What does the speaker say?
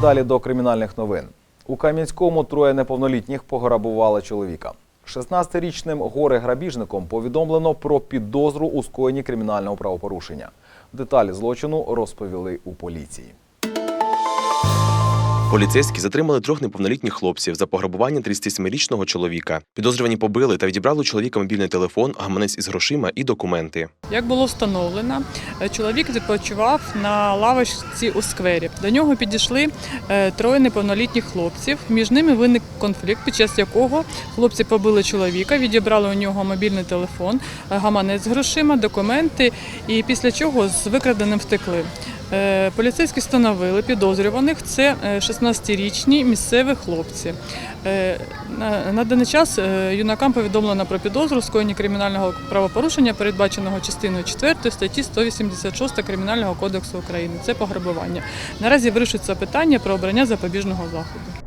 Далі до кримінальних новин. У Кам'янському троє неповнолітніх пограбували чоловіка. 16-річним горе-грабіжником повідомлено про підозру у скоєнні кримінального правопорушення. Деталі злочину розповіли у поліції. Поліцейські затримали трьох неповнолітніх хлопців за пограбування 37-річного чоловіка. Підозрювані побили та відібрали у чоловіка мобільний телефон, гаманець із грошима і документи. Як було встановлено, чоловік відпочивав на лавочці у сквері. До нього підійшли е, троє неповнолітніх хлопців. Між ними виник конфлікт, під час якого хлопці побили чоловіка, відібрали у нього мобільний телефон, гаманець з грошима, документи, і після чого з викраденим втекли. Е, Поліцейські встановили підозрюваних. Це е, 16-річні місцеві хлопці. Е, На даний час е, юнакам повідомлено про підозру скоєння кримінального правопорушення, передбаченого частиною 4 статті 186 Кримінального кодексу України. Це пограбування. Наразі вирішується питання про обрання запобіжного заходу.